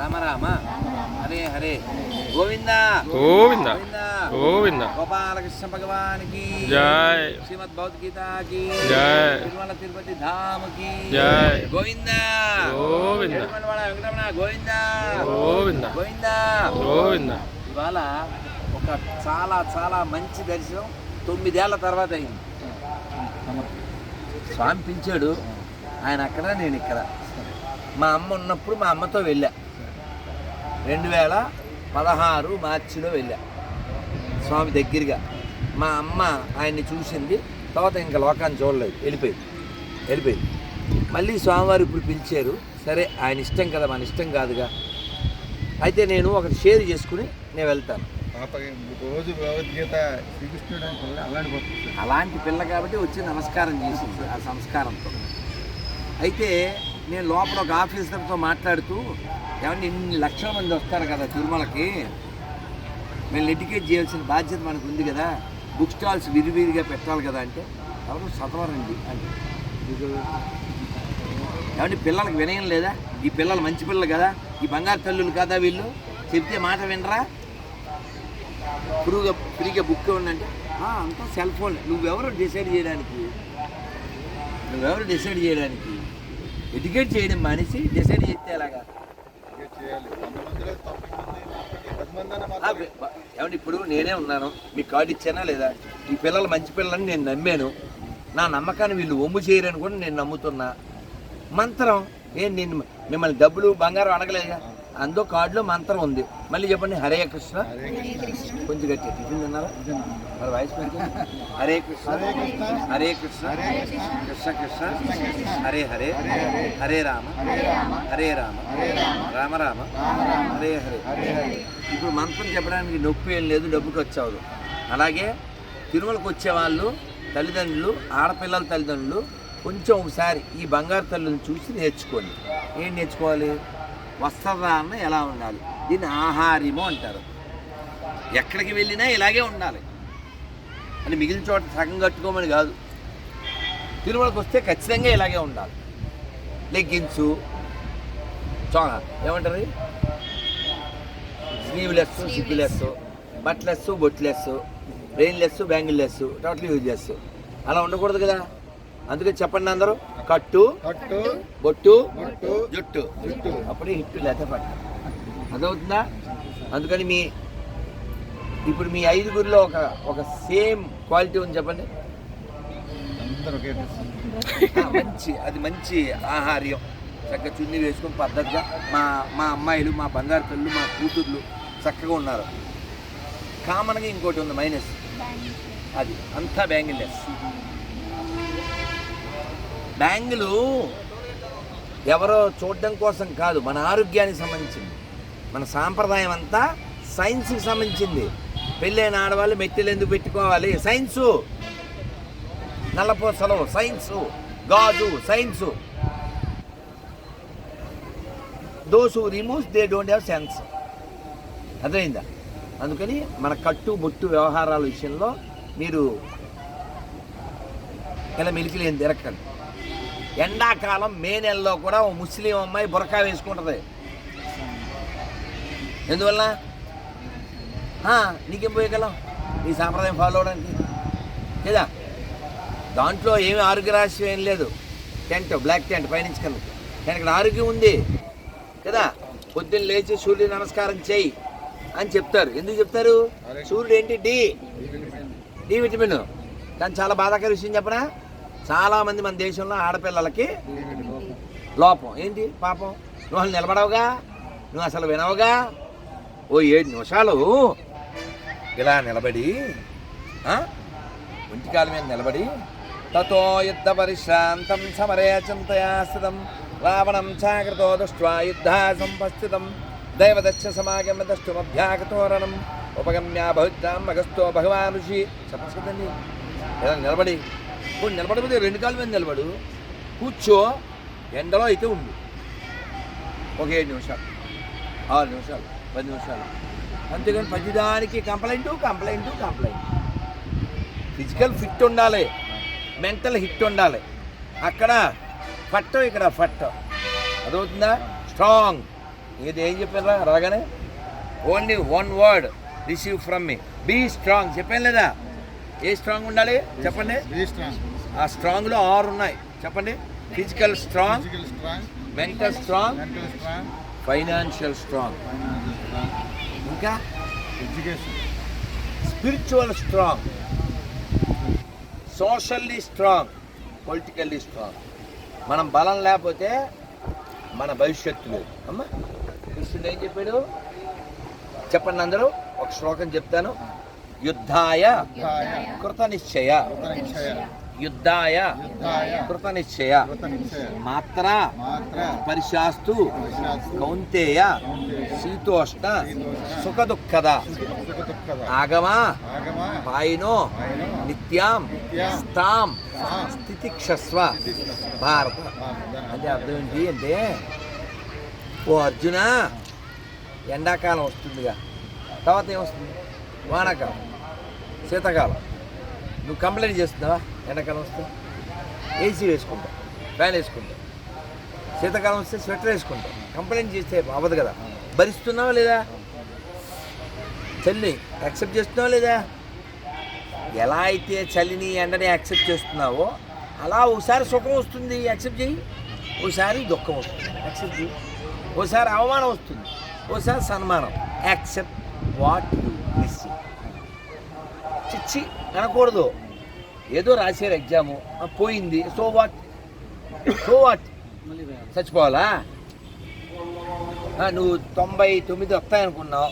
రామ రామ. హరే హరే. గోవింద. గోవింద. గోవింద. గోపాలకృష్ణ భగవానికి. జై. శ్రీమద్ భగవద్గీతకి జై. తిరుమల తిరుపతి ధామకి. జై. గోవింద. గోవింద. వెంకటరమణ గోవింద. గోవింద. గోవింద. గోవింద. ఇవాళ ఒక చాలా చాలా మంచి దర్శనం తొమ్మిదేళ్ళ తర్వాత అయింది. స్వామి పిలిచాడు. ఆయన అక్కడ నేను ఇక్కడ. మా అమ్మ ఉన్నప్పుడు మా అమ్మతో వెళ్ళా. రెండు వేల పదహారు మార్చిలో వెళ్ళా. స్వామి దగ్గరగా. మా అమ్మ ఆయన్ని చూసింది. తర్వాత ఇంకా లోకాన్ని చూడలేదు. వెళ్ళిపోయింది. వెళ్ళిపోయింది. మళ్ళీ స్వామివారు ఇప్పుడు పిలిచారు. సరే ఆయన ఇష్టం కదా మన ఇష్టం కాదుగా. అయితే నేను ఒకటి షేర్ చేసుకుని నేను వెళ్తాను. రోజు భగవద్గీత శ్రీకృష్ణుడు అలాంటిపోతుంది అలాంటి పిల్ల కాబట్టి వచ్చి నమస్కారం చేసింది ఆ సంస్కారంతో. అయితే నేను లోపల ఒక ఆఫీసర్తో మాట్లాడుతూ ఏమన్నా ఇన్ని లక్షల మంది వస్తారు కదా తిరుమలకి? మేము ఎడ్యుకేట్ చేయాల్సిన బాధ్యత మనకు ఉంది కదా. బుక్ స్టాల్స్ విరివిరిగా పెట్టాలి కదా అంటే ఎవరు చదవరండి అంటే ఏమంటే పిల్లలకు వినయం లేదా? ఈ పిల్లలు మంచి పిల్లలు కదా. ఈ బంగారు తల్లులు కదా వీళ్ళు? చెప్తే మాట వినరా? ఫ్రీగా ఫ్రీగా బుక్ ఉందంటే అంతా సెల్ ఫోన్. నువ్వెవరు డిసైడ్ చేయడానికి? నువ్వెవరు డిసైడ్ చేయడానికి? ఎడ్యుకేట్ చేయడం మానేసి డిసైడ్ చేస్తే ఎలాగా? ఏమంటే ఇప్పుడు నేనే ఉన్నాను. మీ కార్డు ఇచ్చానా లేదా? ఈ పిల్లలు మంచి పిల్లలని నేను నమ్మాను. నా నమ్మకాన్ని వీళ్ళు ఒమ్ము చేయరని కూడా నేను నమ్ముతున్నా. మంత్రం ఏం నేను మిమ్మల్ని డబ్బులు బంగారం అడగలేదుగా? అందో కార్డులో మంత్రం ఉంది. మళ్ళీ చెప్పండి హరే కృష్ణ. కొంచెం గట్టి టిఫిన్ తిన్నారా? మరి వాయిస్. హరే కృష్ణ. హరే కృష్ణ. కృష్ణ. కృష్ణ. హరే హరే. హరే రామ. హరే రామ. రామ. రామ. హరే హరే. ఇప్పుడు మంత్రం చెప్పడానికి నొప్పి ఏం లేదు డబ్బు ఖర్చు అవ్వదు అలాగే తిరుమలకు వచ్చే వాళ్ళు తల్లిదండ్రులు ఆడపిల్లల తల్లిదండ్రులు కొంచెం ఒకసారి ఈ బంగారు తల్లిని చూసి నేర్చుకోండి. ఏం నేర్చుకోవాలి? వస్త్రధారణ ఎలా ఉండాలి? దీన్ని ఆహార్యము అంటారు. ఎక్కడికి వెళ్ళినా ఇలాగే ఉండాలి. అని మిగిలిన చోట సగం కట్టుకోమని కాదు. తిరుమలకు వస్తే ఖచ్చితంగా ఇలాగే ఉండాలి. లెగ్గిన్స్ చో ఏమంటారు? స్లీవ్లెస్ సిప్లెస్ బట్లెస్ బొట్లెస్ బ్రెయిన్లెస్ బ్యాంగిల్లెస్ టోటల్ యూజ్లెస్ అలా ఉండకూడదు కదా? అందుకే చెప్పండి అందరూ. కట్టు కట్టు బొట్టు బొట్టు, జుట్టు. జుట్టు. అప్పుడే హిట్ లేకపోతే పట్టు అదవుతుందా అందుకని మీ ఇప్పుడు మీ ఐదుగురిలో ఒక ఒక సేమ్ క్వాలిటీ ఉంది చెప్పండి. మంచి అది మంచి ఆహార్యం. చక్కగా చున్నీ వేసుకొని పద్ధతిగా మా మా అమ్మాయిలు మా బంగారు తల్లు మా కూతుర్లు చక్కగా ఉన్నారు. కామన్గా ఇంకోటి ఉంది మైనస్. అది అంతా బ్యాంగిల్లెస్. బ్యాంగులు ఎవరో చూడడం కోసం కాదు మన ఆరోగ్యానికి సంబంధించింది. మన సాంప్రదాయం అంతా సైన్స్కి సంబంధించింది. పెళ్ళైన ఆడవాళ్ళు మెట్టెలు ఎందుకు పెట్టుకోవాలి? సైన్సు! నల్లపూసలు సైన్సు! గాజు science! Those who removes they don't have sense అర్థమైందా? అందుకని మన కట్టు బొట్టు వ్యవహారాల విషయంలో మీరు ఇలా మెలికిలేని తిరక్కండి ఎండాకాలం మే నెలలో కూడా ఓ ముస్లిం అమ్మాయి బురకా వేసుకుంటుంది. ఎందువల్ల? నీకేం పోయగలం? నీ సాంప్రదాయం ఫాలో అవడానికి లేదా? దాంట్లో ఏమి ఆరోగ్య రహస్యం ఏం లేదు. టెంట్ బ్లాక్ టెంట్ పైనుంచి కనుక కానీ ఇక్కడ ఆరోగ్యం ఉంది. కదా? పొద్దున్న లేచి సూర్య నమస్కారం చేయి అని చెప్తారు. ఎందుకు చెప్తారు? సూర్యుడు ఏంటి? డి. D vitamin. కానీ చాలా బాధాకర విషయం చెప్పనా? చాలామంది మన దేశంలో ఆడపిల్లలకి లోపం. ఏంటి? పాపం. నువ్వు అసలు నిలబడవుగా? నువ్వు అసలు వినవుగా? ఓ ఏడు నిమిషాలు ఇలా నిలబడి ఆ? ఒంటికాల మీద నిలబడి తతో యుద్ధ పరిశ్రాంతం సమరే చింతయాస్థితం రావణం చాకృతో దృష్ట్వా యుద్ధాసం పస్థితం దైవదక్ష సమాగమ దృష్టుమభ్యాగతోరణం ఉపగమ్య భవిత్రాం మగస్తో భగవాన్ ఋషి చెప్పచ్చు కదండి ఇలా నిలబడి ఇప్పుడు నిలబడిపోతే రెండు కాళ్ళ మీద నిలబడు. కూర్చో ఎండలో అయితే ఉండు. ఒక ఏడు నిమిషాలు. ఆరు నిమిషాలు పది నిమిషాలు. అంతేగాని ప్రతిదానికి complaint complaint complaint. Physical fit ఉండాలి. మెంటల్ హిట్ ఉండాలి. అక్కడ ఫట్టో ఇక్కడ ఫట్టో. అదవుతుందా స్ట్రాంగ్. ఇది ఏం చెప్పారా రాగానే? Only one word receive from me. Be strong. చెప్పాను లేదా? ఏ స్ట్రాంగ్ ఉండాలి? చెప్పండి. Be. ఆ స్ట్రాంగ్లో ఆరు ఉన్నాయి. చెప్పండి. Physical strong. Mental strong. Financial strong. ఇంకా? Education. Spiritual strong socially strong politically strong మనం బలం లేకపోతే మన భవిష్యత్తు లేదు. అమ్మా కృష్ణుడు ఏం చెప్పాడు? చెప్పండి అందరూ ఒక శ్లోకం చెప్తాను. యుద్ధాయ కృత నిశ్చయ యుద్ధాయ యుద్ధాయ కృత నిశ్చయ కృతనిశ్చయ. మాత్ర పరిశాస్తు కౌంతేయ శీతోష్ణ సుఖ దుఃఖద సుఖ దుఃఖద ఆగమ? పాయినో? నిత్యాం? స్థాం? స్థితిక్షస్వ. భారత. అంటే అర్థం ఏంటి అంటే ఓ అర్జున ఎండాకాలం వస్తుందిగా. తర్వాత ఏమొస్తుంది వానాకాలం. శీతాకాలం. నువ్వు కంప్లైంట్ చేస్తున్నావా? ఎండాకాలం వస్తే ఏసీ వేసుకుంటాం ఫ్యాన్ వేసుకుంటాం శీతాకాలం వస్తే స్వెటర్ వేసుకుంటాం. కంప్లైంట్ చేస్తే అవ్వదు కదా. భరిస్తున్నావా లేదా? చల్లి యాక్సెప్ట్ చేస్తున్నావా లేదా? ఎలా అయితే చలిని ఎండని యాక్సెప్ట్ చేస్తున్నావో అలా ఒకసారి సుఖం వస్తుంది. యాక్సెప్ట్ చేయి. ఒకసారి దుఃఖం వస్తుంది. యాక్సెప్ట్ చేయి. ఒకసారి అవమానం వస్తుంది. ఒకసారి సన్మానం. Accept what you receive. చిచ్చి అనకూడదు. ఏదో రాశారు ఎగ్జాము ఆ, పోయింది. సో వాట్ సో వాట్ చచ్చిపోవాలా? నువ్వు తొంభై తొమ్మిది వస్తాయనుకున్నావు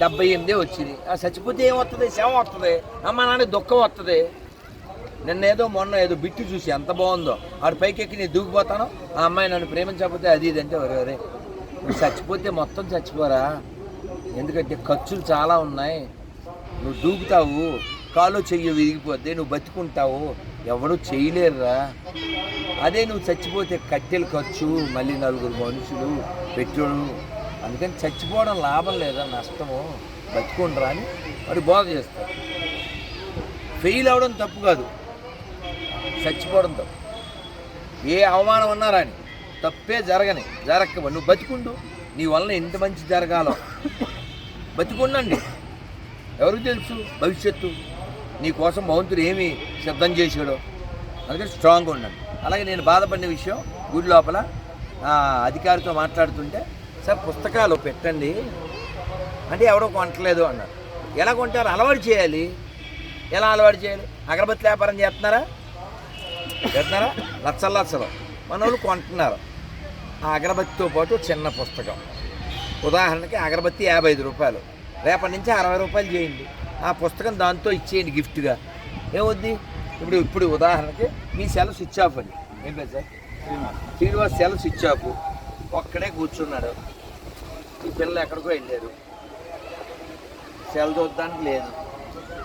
డెబ్బై ఎనిమిది వచ్చింది. ఆ చచ్చిపోతే ఏమొస్తుంది శవం వస్తుంది అమ్మ నాన్న దుఃఖం వస్తుంది నిన్న ఏదో మొన్న ఏదో బిట్టు చూసి ఎంత బాగుందో. ఆడు పైకి ఎక్కి నేను దూకిపోతాను. ఆ అమ్మాయి నన్ను ప్రేమించకపోతే అది ఇది అంటే ఒరే ఒరే నువ్వు చచ్చిపోతే మొత్తం చచ్చిపోరా? ఎందుకంటే ఖర్చులు చాలా ఉన్నాయి. నువ్వు దూకుతావు. కాలో చెయ్యి విరిగిపోతే నువ్వు బతుకుంటావు. ఎవడు చేయలేరురా. అదే నువ్వు చచ్చిపోతే కట్టెల ఖర్చు మళ్ళీ నలుగురు మనుషులు పెట్రోలు. అందుకని చచ్చిపోవడం లాభం లేదా? నష్టము. బతుకుండరా అని వాడు బోధ చేస్తారు ఫెయిల్ అవడం తప్పు కాదు. చచ్చిపోవడం తప్పు. ఏ అవమానం ఉన్నారా అని తప్పే జరగని. జరగక నువ్వు బతికుండు. నీ వలన ఎంత మంచి జరగాలో. బతుకుండండి. ఎవరికి తెలుసు? భవిష్యత్తు. నీకోసం భగవంతుడు ఏమి సిద్ధం చేశాడో. అందుకని స్ట్రాంగ్గా ఉండండి. అలాగే నేను బాధపడిన విషయం గుడి లోపల అధికారితో మాట్లాడుతుంటే సార్ పుస్తకాలు పెట్టండి. అంటే ఎవడో కొనట్లేదు అన్నారు. ఎలా కొంటారు? అలవాటు చేయాలి. ఎలా అలవాటు చేయాలి? అగరబత్తి వ్యాపారం చేస్తున్నారా? చేస్తున్నారా? లచ్చలు లచ్చలు. మన వాళ్ళు కొంటున్నారు. ఆ అగరబత్తితో పాటు చిన్న పుస్తకం. ఉదాహరణకి అగరబత్తి యాభై ఐదు రూపాయలు. రేపటి నుంచి అరవై రూపాయలు చేయండి. ఆ పుస్తకం దాంతో ఇచ్చేయండి గిఫ్ట్గా. ఏమవుద్ది ఇప్పుడు ఇప్పుడు ఉదాహరణకి మీ సెల్ స్విచ్ ఆఫ్ అండి. ఏం పేరు sir? Srinivas. Cell switch off. ఒక్కడే కూర్చున్నాడు. ఈ పిల్లలు ఎక్కడికో వెళ్ళారు. సెల్ చూడడానికి లేదు.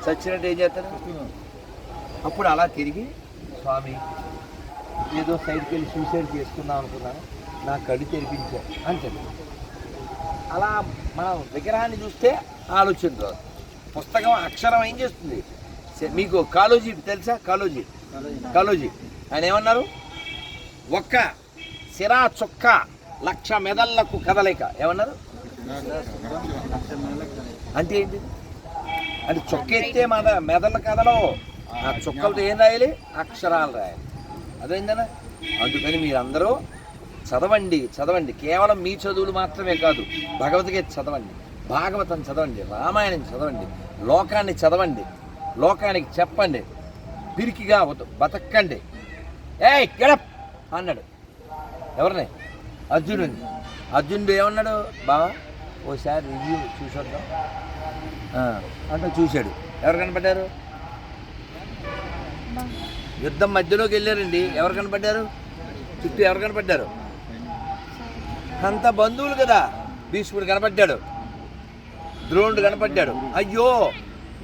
చచ్చినట్టు ఏం చేస్తారు? అప్పుడు అలా తిరిగి స్వామి ఏదో సైడ్కి వెళ్ళి సూసైడ్ చేసుకుందాం అనుకున్నాను. నా కళ్ళు తెరిపించారు. అని చెప్పి అలా మనం విగ్రహాన్ని చూస్తే ఆలోచన రాదు. పుస్తకం అక్షరం ఏం చేస్తుంది? మీకు కాలోజీ తెలుసా? కాలోజీ. కాలోజీ. ఆయన ఏమన్నారు? ఒక్క సిరా చుక్క లక్ష మెదళ్ళకు కదలిక. ఏమన్నారు? అంటే ఏంటి? అంటే చుక్క ఎత్తే మన మెదళ్ళ కథలో ఆ చుక్కలతో ఏం రాయాలి? అక్షరాలు రాయాలి. అదేందనా అందుకని మీరందరూ చదవండి చదవండి. కేవలం మీ చదువులు మాత్రమే కాదు భగవద్గీత చదవండి భాగవతం చదవండి రామాయణం చదవండి. లోకాన్ని చదవండి లోకానికి చెప్పండి పిరికిగా బతకండి. ఏయ్ గెడప్ అన్నాడు. ఎవరిని? అర్జునుడిని. అర్జునుడు ఏమన్నాడు? బావా ఓసారి రివ్యూ చూసొద్దాం. అంటే చూశాడు. ఎవరు కనపడ్డారు? యుద్ధం మధ్యలోకి వెళ్ళారండి. ఎవరు కనపడ్డారు? చుట్టూ ఎవరు కనపడ్డారు? అంత బంధువులు కదా. భీష్ముడు కనపడ్డాడు. ద్రోణుడు కనపడ్డాడు. అయ్యో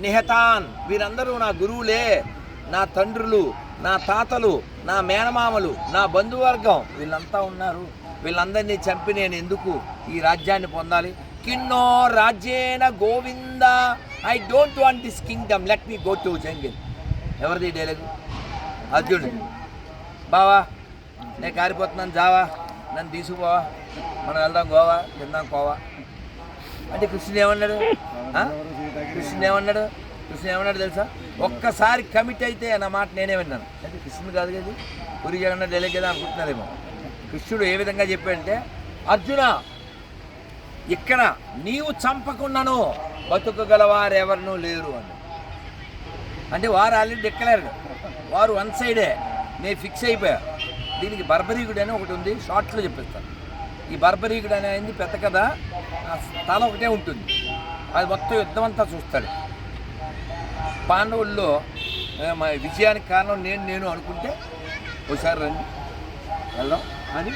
నిహతాన్ వీరందరూ నా గురువులే. నా తండ్రులు నా తాతలు నా మేనమామలు నా బంధువర్గం వీళ్ళంతా ఉన్నారు. వీళ్ళందరినీ చంపి నేను ఎందుకు ఈ రాజ్యాన్ని పొందాలి? కిన్నో రాజ్యేన Govinda I don't want this kingdom let me go to jungle. ఎవరిది డైలాగ్? అర్జునుడు. బావా నేను కారిపోతున్నాను జావా. నన్ను తీసుకుపోవా. మనం వెళ్దాం గోవా తిందాం కోవా. అంటే కృష్ణుడు ఏమన్నాడు? కృష్ణుడు ఏమన్నాడు? కృష్ణుడు ఏమన్నాడు తెలుసా? ఒక్కసారి కమిట్ అయితే నా మాట నేనే విన్నాను. అంటే కృష్ణుడు కాదు కదా పూరి జగన్నాథ్ డైలే కదా అనుకుంటున్నారేమో. కృష్ణుడు ఏ విధంగా చెప్పాడంటే అర్జున ఇక్కడ నీవు చంపకుండాను బతుకగలవారెవరినూ లేరు అని అంటే వారు ఆల్రెడీ డిక్లేర్డ్ వారు వన్ సైడే నేను ఫిక్స్ అయిపోయా. దీనికి బర్బరీకుడు అని ఒకటి ఉంది. షార్ట్లో చెప్పిస్తాను. ఈ బర్బరీకుడు అనేది పెద్ద కథ. ఆ తల ఒకటే ఉంటుంది. అది మొత్తం యుద్ధం అంతా చూస్తాడు. పాండవుల్లో మా విజయానికి కారణం నేను నేను అనుకుంటే ఒకసారి రండి. వెళ్దాం. అని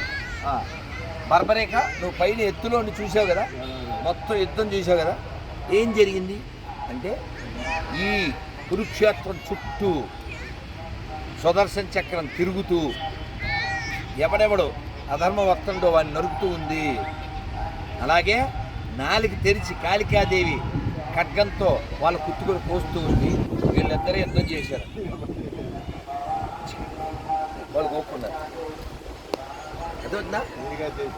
బర్బరేక బర్బరేఖ నువ్వు పైన ఎత్తులో ఉండి చూసావు కదా? మొత్తం యుద్ధం చూసావు కదా? ఏం జరిగింది? అంటే ఈ కురుక్షేత్రం చుట్టూ సుదర్శన చక్రం తిరుగుతూ ఎవడెవడో అధర్మ వస్తుండో వాడిని నరుకుతూ ఉంది. అలాగే నాలుగు తెరిచి కాళికాదేవి ఖడ్గంతో వాళ్ళ కుత్తుకుని కోస్తూ ఉంది. వీళ్ళిద్దరూ యుద్ధం చేశారు. వాళ్ళు కోక్కున్నారు. అదొద్దా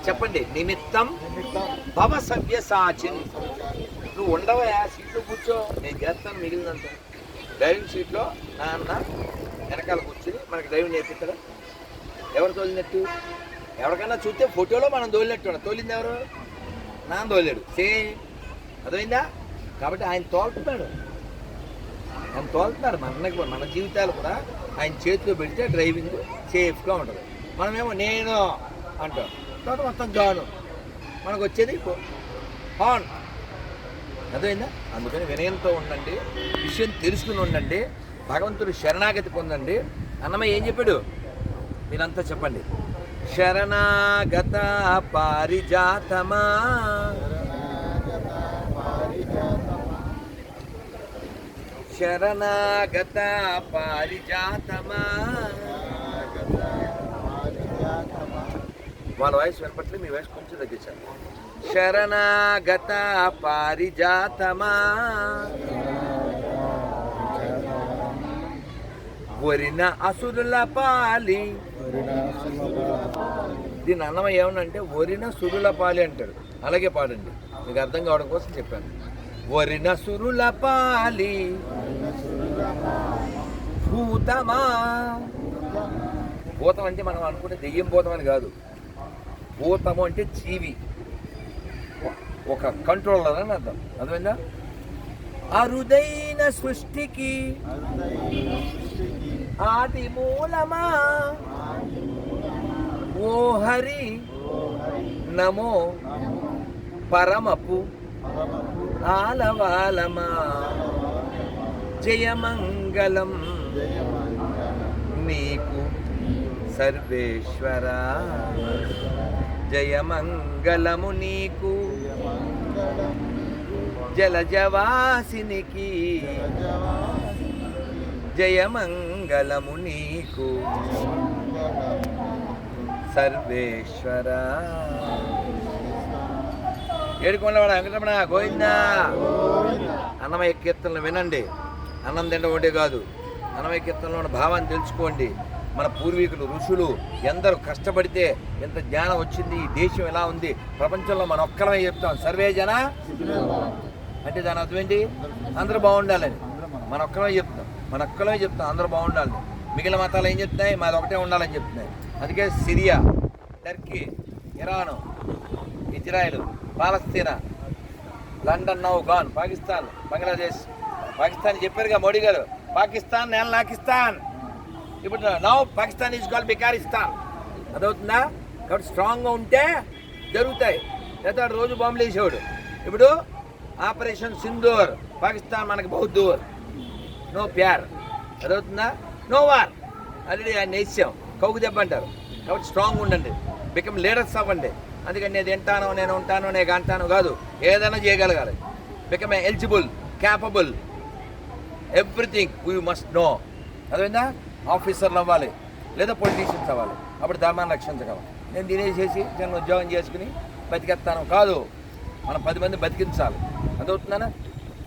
చెప్పండి. నిమిత్తం భవ సవ్య సాచిన్ నువ్వు ఉండవయా సీట్లో కూర్చో. నేను చేస్తాను మిగిలిందంతా. డ్రైవింగ్ సీట్లో నాన్న వెనకాల కూర్చుని మనకి డ్రైవింగ్ నేర్పిస్తాడా? ఎవరు తోలినట్టు? ఎవరికైనా చూస్తే ఫోటోలో మనం తోలినట్టు తోలింది ఎవరు? నాన్న తోలేడు సేమ్ అదైందా కాబట్టి ఆయన తోలుతున్నాడు. ఆయన తోలుతున్నాడు. మనకి మన జీవితాలు కూడా ఆయన చేతిలో పెడితే డ్రైవింగ్ సేఫ్గా ఉంటుంది. మనమేమో నేను అంటాం. తర్వాత మొత్తం జాను మనకు వచ్చేది పో- హార్న్ అందుకని వినయంతో ఉండండి విషయం తెలుసుకుని ఉండండి భగవంతుడు శరణాగతి పొందండి. అన్నమ్మ ఏం చెప్పాడు? మీరంతా చెప్పండి. శరణాగత పారిజాతమా శరణాగత పారిజాతమా వాళ్ళ వాయిస్ వినపట్లే మీ వాయిస్ కొంచెం తగ్గించాలి శరణాగత పారిజాతమా। వరిన అసురుల పాలి దీని అన్నం ఏమనంటే వరిన సురుల పాలి అంటాడు అలాగే పాడండి. మీకు అర్థం కావడం కోసం చెప్పాను. వరిన సురుల పాలి. భూతమా? భూతం అంటే మనం అనుకుంటే దెయ్యం భూతం అని కాదు. భూతము అంటే జీవి. ఒక కంట్రోలర్ అని అర్థం. అర్థమైందా? అరుదైన సృష్టికి ఆది మూలమా? ఓ హరి నమో పరమపు ఆలవాలమా. జయమంగళం. నీకు సర్వేశ్వర. జయమంగళము నీకు. జలజవాసినికి. జయమంగళము నీకు. సర్వేశ్వర. ఏడుకొండవాడ వెంకటరమణ గోవిందా. అన్నమయ్య కీర్తనలు వినండి. అన్నం తినడం ఒకటే కాదు. అన్నమయ్య కీర్తనలో ఉన్న భావాన్ని తెలుసుకోండి. మన పూర్వీకులు ఋషులు ఎందరూ కష్టపడితే ఎంత జ్ఞానం వచ్చింది ఈ దేశం ఎలా ఉంది ప్రపంచంలో మన ఒక్కరమే చెప్తాం. సర్వే జన అంటే దాని అర్థం ఏంటి? అందరూ బాగుండాలని. మన ఒక్కరమే చెప్తాం. మన ఒక్కరమే చెప్తాం. అందరూ బాగుండాలని. మిగిలిన మతాలు ఏం చెప్తున్నాయి? మాది ఒకటే ఉండాలని చెప్తున్నాయి. అందుకే Syria Turkey Iran Israel Palestine London now gone Pakistan Bangladesh. Pakistan చెప్పారుగా మోడీ గారు పాకిస్తాన్ నేను నాకిస్తాన్. ఇప్పుడు నౌ పాకిస్తాన్ ఈజ్ కాల్ బికారిస్తాన్. అదవుతుందా కాబట్టి స్ట్రాంగ్గా ఉంటే జరుగుతాయి. లేదా రోజు బాంబులు వేసేవాడు. ఇప్పుడు ఆపరేషన్ సింధూర్ పాకిస్తాన్ మనకి బహు దూర్. నో ప్యార్. అదవుతుందా నో వార్. ఆల్రెడీ ఆయన వేసాం. కౌకు దెబ్బ అంటారు. కాబట్టి స్ట్రాంగ్ ఉండండి. బికమ్ లీడర్స్ అవ్వండి. అందుకని నేను తింటాను నేను ఉంటాను నేను అంటాను కాదు. ఏదైనా చేయగలగాలి. Become eligible capable everything we must know అదేందా ఆఫీసర్లు అవ్వాలి. లేదా పొలిటీషియన్స్ అవ్వాలి. అప్పుడు ధర్మాన్ని రక్షించగలం. నేను తినేసేసి నేను ఉద్యోగం చేసుకుని బతికేస్తాను కాదు. మనం పది మంది బతికించాలి. అదవుతుందా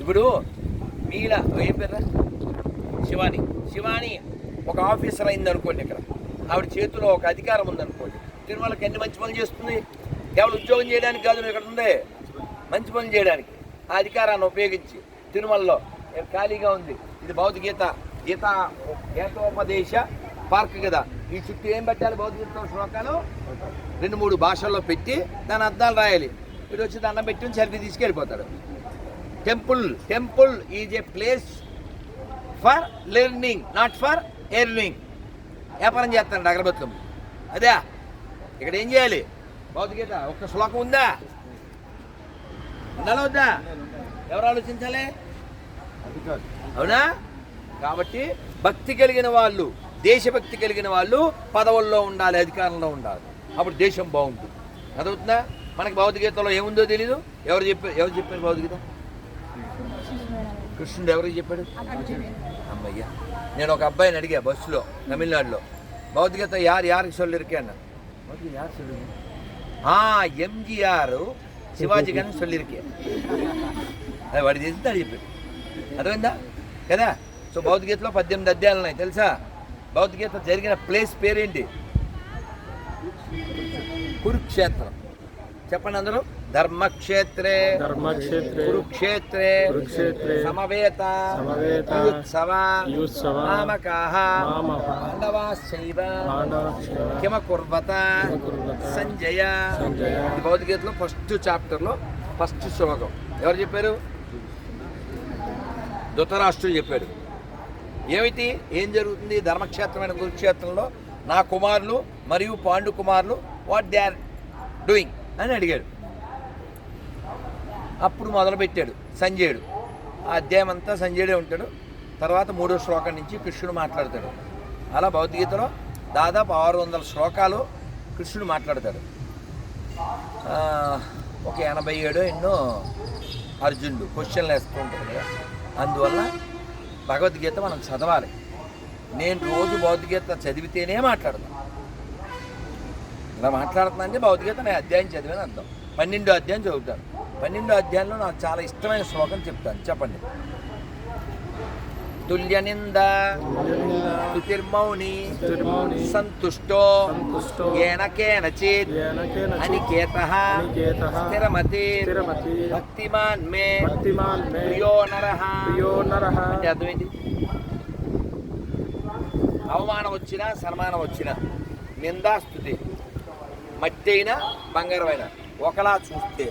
ఇప్పుడు మీలా ఏం పేరు శివాని. శివాని ఒక ఆఫీసర్ అయింది అనుకోండి ఇక్కడ. ఆవిడ చేతిలో ఒక అధికారం ఉందనుకోండి. తిరుమలకి ఎన్ని మంచి పనులు చేస్తుంది? కేవలం ఉద్యోగం చేయడానికి కాదు ఇక్కడ ఉంది మంచి పనులు చేయడానికి. ఆ అధికారాన్ని ఉపయోగించి తిరుమలలో ఖాళీగా ఉంది. ఇది భౌతికగీత గీత. గీతోపదేశ పార్క్ కదా ఈ చుట్టూ ఏం పెట్టాలి భౌతికగీత శ్లోకాలు? రెండు మూడు భాషల్లో పెట్టి దాని అర్థాలు రాయాలి. వీడు వచ్చి దండం పెట్టి selfie తీసుకెళ్ళిపోతాడు. Temple temple is a place for learning not for earning. వ్యాపారం చేస్తానండి అగరబత్తులు. అదే ఇక్కడ ఏం చేయాలి? భౌతికగీత ఒక్క శ్లోకం ఉందా? ఉండాలా వద్దా? ఎవరు ఆలోచించాలి? అవునా? కాబట్టి భక్తి కలిగిన వాళ్ళు దేశభక్తి కలిగిన వాళ్ళు పదవుల్లో ఉండాలి అధికారంలో ఉండాలి. అప్పుడు దేశం బాగుంటుంది. చదువుతుందా మనకి భౌతికగీతలో ఏముందో తెలీదు. ఎవరు చెప్పారు? ఎవరు చెప్పారు భౌతికగీత కృష్ణుడు ఎవరికి చెప్పాడు అమ్మయ్య నేను ఒక అబ్బాయిని అడిగా బస్సులో తమిళనాడులో భౌతికత యారు యారికి சொல்லிருக்கே అన్న భౌతికత యారు சொல்லுங்க ఆ ఎంజిఆర్ శివాజీ గారిని சொல்லிருக்கே అది వాడు తెలిసింది అది చెప్పాడు అర్థమైందా కదా సో భౌతికగీతలో పద్దెనిమిది అధ్యాయాలు ఉన్నాయి తెలుసా భౌతికగీత జరిగిన ప్లేస్ పేరేంటి కురుక్షేత్రం చెప్పండి అందరూ ధర్మక్షేత్రే ధర్మక్షేత్రే కురుక్షేత్రే కురుక్షేత్రే సమవేత సమవేత యుత్సవ యుత్సవ మామకాః మామకాః పాండవాశ్చైవ పాండవక్షేత్ర కిమకుర్వత కిమకుర్వత సంజయ సంజయ. ఈ భౌతికగీతలో ఫస్ట్ చాప్టర్లో ఫస్ట్ శ్లోకం. ఎవరు చెప్పారు? ధృతరాష్ట్రుడు చెప్పాడు. ఏమిటి? ఏం జరుగుతుంది? ధర్మక్షేత్రమైన కురుక్షేత్రంలో నా కుమారులు మరియు పాండు కుమారులు వాట్ దే ఆర్ డూయింగ్ అని అడిగాడు. అప్పుడు మొదలుపెట్టాడు సంజయుడు. ఆ అధ్యాయం అంతా సంజయుడే ఉంటాడు. తర్వాత మూడో శ్లోకం నుంచి కృష్ణుడు మాట్లాడతాడు. అలా భగవద్గీతలో దాదాపు ఆరు వందల శ్లోకాలు కృష్ణుడు మాట్లాడతాడు. ఒక ఎనభై ఏడో ఎన్నో అర్జునుడు క్వశ్చన్లు వేస్తూ ఉంటాడు కదా. అందువల్ల భగవద్గీత మనం చదవాలి. నేను రోజు భగవద్గీత చదివితేనే మాట్లాడతాను ఇలా మాట్లాడుతున్నా అంటే భగవద్గీత నేను అధ్యాయం చదివాను అర్థం. పన్నెండో అధ్యాయం చదువుతాను. పన్నెండో అధ్యాయంలో నాకు చాలా ఇష్టమైన శ్లోకం చెప్తాను. చెప్పండి. తుల్యనింద తుతిర్మౌని సంతుష్టో ఏన కేనచిత్ అనికేత స్థిరమతి భక్తిమాన్ మే ప్రియో నర అంటే అర్థమైంది? అవమానం వచ్చినా సన్మానం వచ్చినా నిందాస్తుతి మట్టి అయినా బంగారమైనా ఒకలా చూస్తే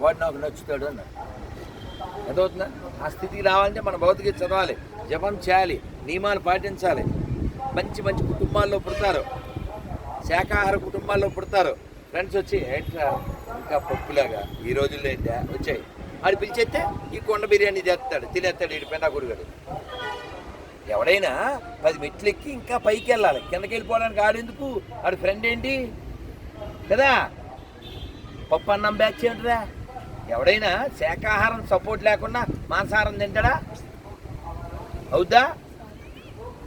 వాడు నాకు నచ్చుతాడు అన్నాడు. అదవుతుందా ఆ స్థితికి రావాలంటే మన భౌతిక చదవాలి జపం చేయాలి నియమాలు పాటించాలి. మంచి మంచి కుటుంబాల్లో పుడతారు. శాకాహార కుటుంబాల్లో పుడతారు. ఫ్రెండ్స్ వచ్చి ఏంట్రా ఇంకా పప్పులాగా? ఈ రోజుల్లో ఏంటా? వచ్చాయి. ఆడు పిలిచేస్తే ఈ కొండ బిర్యానీ చేస్తాడు తినేస్తాడు ఇటు పెండా కొడుగాడు ఎవడైనా పది మెట్లు ఎక్కి ఇంకా పైకి వెళ్ళాలి. కిందకి వెళ్ళిపోవడానికి ఆడెందుకు ఆడు ఫ్రెండ్ ఏంటి? కదా? పప్పు అన్నం బ్యాచ్ ఏంటిరా? ఎవడైనా శాకాహారం సపోర్ట్ లేకుండా మాంసాహారం తింటాడా? అవుద్దా?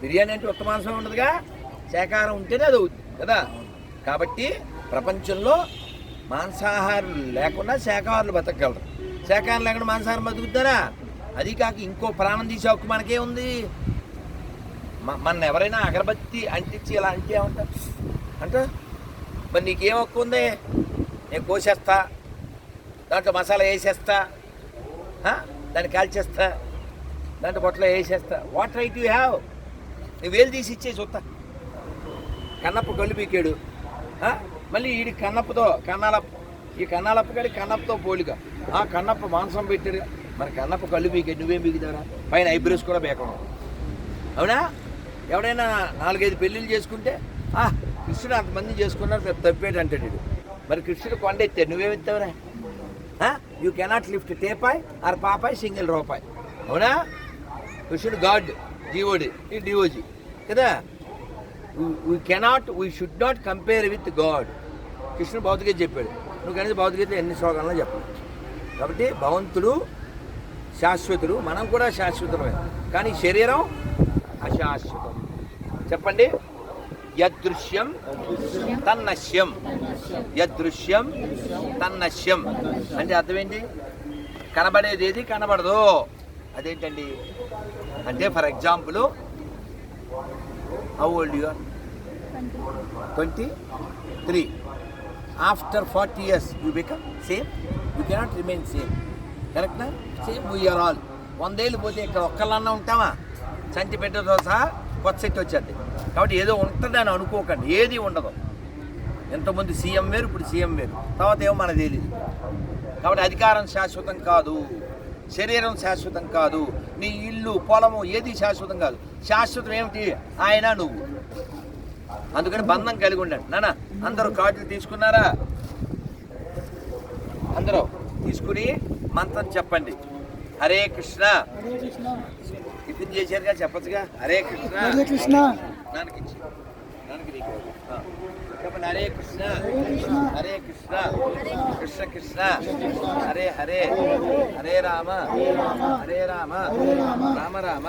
బిర్యానీ అంటే ఉత్త మాంసం ఉండదుగా? శాకాహారం ఉంటేనే అది అవుద్ది కదా? కాబట్టి ప్రపంచంలో మాంసాహారం లేకుండా శాకాహారులు బతకగలరు. శాకాహారం లేకుండా మాంసాహారం బతుకుతారా? అది కాక ఇంకో ప్రాణం తీసే హక్కు మనకే ఉంది మన ఎవరైనా అగరబత్తి అంటించి ఇలా అంటే ఏమంటారు? అంట మరి నీకేం హక్కు ఉంది? నేను కోసేస్తా. దాంట్లో మసాలా వేసేస్తా. దాన్ని కాల్చేస్తా. దాంట్లో పొట్టలో వేసేస్తా. వాట్ రైట్ యూ హ్యావ్ నువ్వు వేలు తీసి ఇచ్చే చూస్తా. కన్నప్ప కళ్ళు పీకాడు. మళ్ళీ వీడి కన్నప్పతో కన్నాలప్ప ఈ కన్నాలప్ప కాడి కన్నప్పతో పోలిక. ఆ కన్నప్ప మాంసం పెట్టాడు. మరి కన్నప్ప కళ్ళు పీకాడు. నువ్వేం పీకుతారా పైన ఐబ్రోస్ కూడా బేకం. అవునా? ఎవడైనా నాలుగైదు పెళ్ళిళ్ళు చేసుకుంటే కృష్ణుడు అంతమంది చేసుకున్నారు పెద్ద అంటాడు మరి కృష్ణుడు కొండ ఎత్తాడు. నువ్వేమెత్తావురా you cannot lift teapoy or పాపాయ్ single రూపాయ్ అవునా? కృష్ణుడు గాడ్ జీవోడి ఈ డివోజీ కదా? We cannot we should not compare with god కృష్ణుడు భౌతికత చెప్పాడు. నువ్వు కనీసం భౌతికత ఎన్ని శ్లోకాల్లో చెప్పాలి కాబట్టి భగవంతుడు శాశ్వతుడు మనం కూడా శాశ్వతమే. కానీ శరీరం అశాశ్వతం. చెప్పండి? యదృశ్యం తన్నశ్యం. యదృశ్యం తన్నశ్యం. అంటే అర్థం ఏంటి కనబడేది ఏది? కనబడదు. అదేంటండి? అంటే for example how old you are twenty three. After forty years you become same you cannot remain same కరెక్ట్నా same we are all వందేళ్ళు పోతే ఇక్కడ ఒక్కళ్ళన్నా ఉంటామా చంటి పెట్టతో సహా కొత్త శక్తి వచ్చేది. కాబట్టి ఏదో ఉంటుందని అనుకోకండి. ఏది ఉండదు. ఎంతమంది సీఎం వేరు ఇప్పుడు సీఎం వేరు. తర్వాత ఏమో మనకు తెలియదు కాబట్టి అధికారం శాశ్వతం కాదు. శరీరం శాశ్వతం కాదు. నీ ఇల్లు పొలము ఏది శాశ్వతం కాదు. శాశ్వతం ఏమిటి? ఆయన నువ్వు. అందుకని బంధం కలిగి ఉండండి. నాన్న అందరూ కార్డులు తీసుకున్నారా? అందరూ తీసుకుని మంత్రం చెప్పండి. హరే కృష్ణ. టిఫిన్ చేశారుగా చెప్పచ్చుగా. హరే కృష్ణ. హరే కృష్ణ. నాన్నకి ఇచ్చి. నాన్నకి నీకు. ఆ. చెప్పండి హరే కృష్ణ. హరే కృష్ణ. కృష్ణ. కృష్ణ హరే హరే. హరే రామ. హరే రామ. రామ రామ.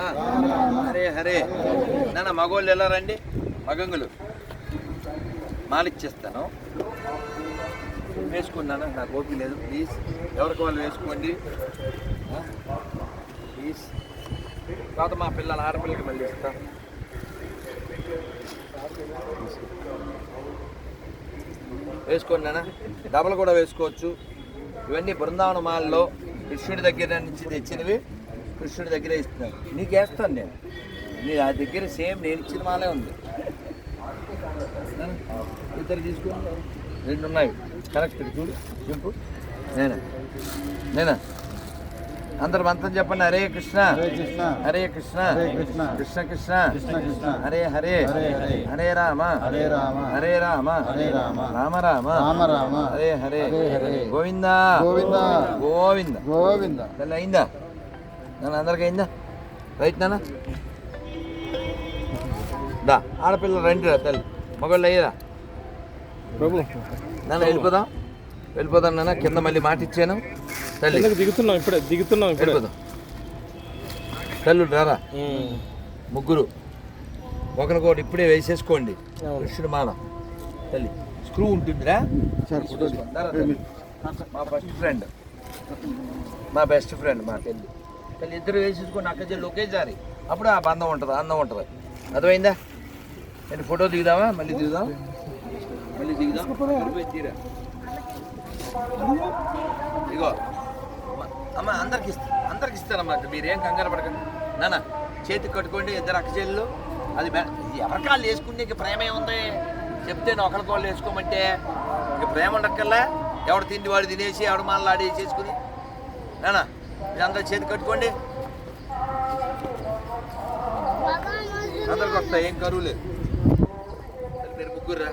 హరే హరే. నాన్న మగోళ్ళు ఎలా రండి? మగంగులు. మాలిచ్చేస్తాను. వేసుకున్నాను నాకు ఓపిక లేదు. ప్లీజ్. ఎవరికి వాళ్ళు వేసుకోండి? ప్లీజ్. తర్వాత మా పిల్లలు ఆడపిల్లకి మళ్ళీ ఇస్తాం. వేసుకోండి నాన్న. డబల్ కూడా వేసుకోవచ్చు. ఇవన్నీ బృందావన మాల్లో కృష్ణుడి దగ్గర నుంచి తెచ్చినవి కృష్ణుడి దగ్గరే ఇస్తున్నాను నీకు వేస్తాను నేను. నీ ఆ దగ్గర సేమ్ నేను ఇచ్చిన మాలే ఉంది. ఇద్దరు తీసుకోండి. రెండు ఉన్నాయి. కరెక్ట్. చూడు. చింపు. నేనా? నేనా? అందరు మంత్రం చెప్పండి. హరే కృష్ణ. హరే కృష్ణ. హరే కృష్ణ. హరే కృష్ణ. హరే హరే. హరే హరే. హరే రామ. హరే రామ. హరే రామ. హరే రామ. రామ రామ. రామ రామ. హరే హరే. గోవింద. గోవింద. గోవింద. గోవింద. తల్లి అయిందా? నన్ను అందరికి అయిందా? రైట్ నాన్న? దా ఆడపిల్ల రండి రా తల్లి. మగవాళ్ళు అయ్యారా ప్రభు. నాన్న వెళ్ళిపోదాం. వెళ్ళిపోదాం నాన్న కింద మళ్ళీ మాట ఇచ్చాను తల్లి. దిగుతున్నాం ఇప్పుడే దిగుతున్నాం ఇప్పుడే. తల్లు రారా. ముగ్గురు. ఒకరికొకటి ఇప్పుడే వేసేసుకోండి. కృష్ణుడు మాల తల్లి స్క్రూ ఉంటుందిరా. మా ఫస్ట్ ఫ్రెండ్ మా బెస్ట్ ఫ్రెండ్ మా తల్లి. తల్లి ఇద్దరు వేసేసుకొని అక్క చెల్లి ఒకేసారి అప్పుడు ఆ బంధం ఉంటుంది అందం ఉంటుంది. అర్థమైందా? నేను ఫోటో దిగుదామా? మళ్ళీ దిగుదాం మళ్ళీ దిగుదాం తీరా. ఇగో అమ్మ- అందరికి ఇస్తా అందరికి ఇస్తారమ్మా మీరేం కంగారు పడకండి. నాన్న చేతికి కట్టుకోండి ఇద్దరు అక్కచెల్లు అది ఎవరికి వాళ్ళు వేసుకునే వేసుకుంటే ఇంక ప్రేమ ఏముంది చెప్తే ఒకరికి వాళ్ళు వేసుకోమంటే ఇక ప్రేమ ఉండక్కల్లా ఎవడు తిండి వాడు తినేసి ఎవడు మనల్ని ఆడి చేసుకుని? నాన్న మీరందరూ చేతి కట్టుకోండి. అందరికి వస్తాయి ఏం కరువు లేదు. మీరు ముగ్గురు రా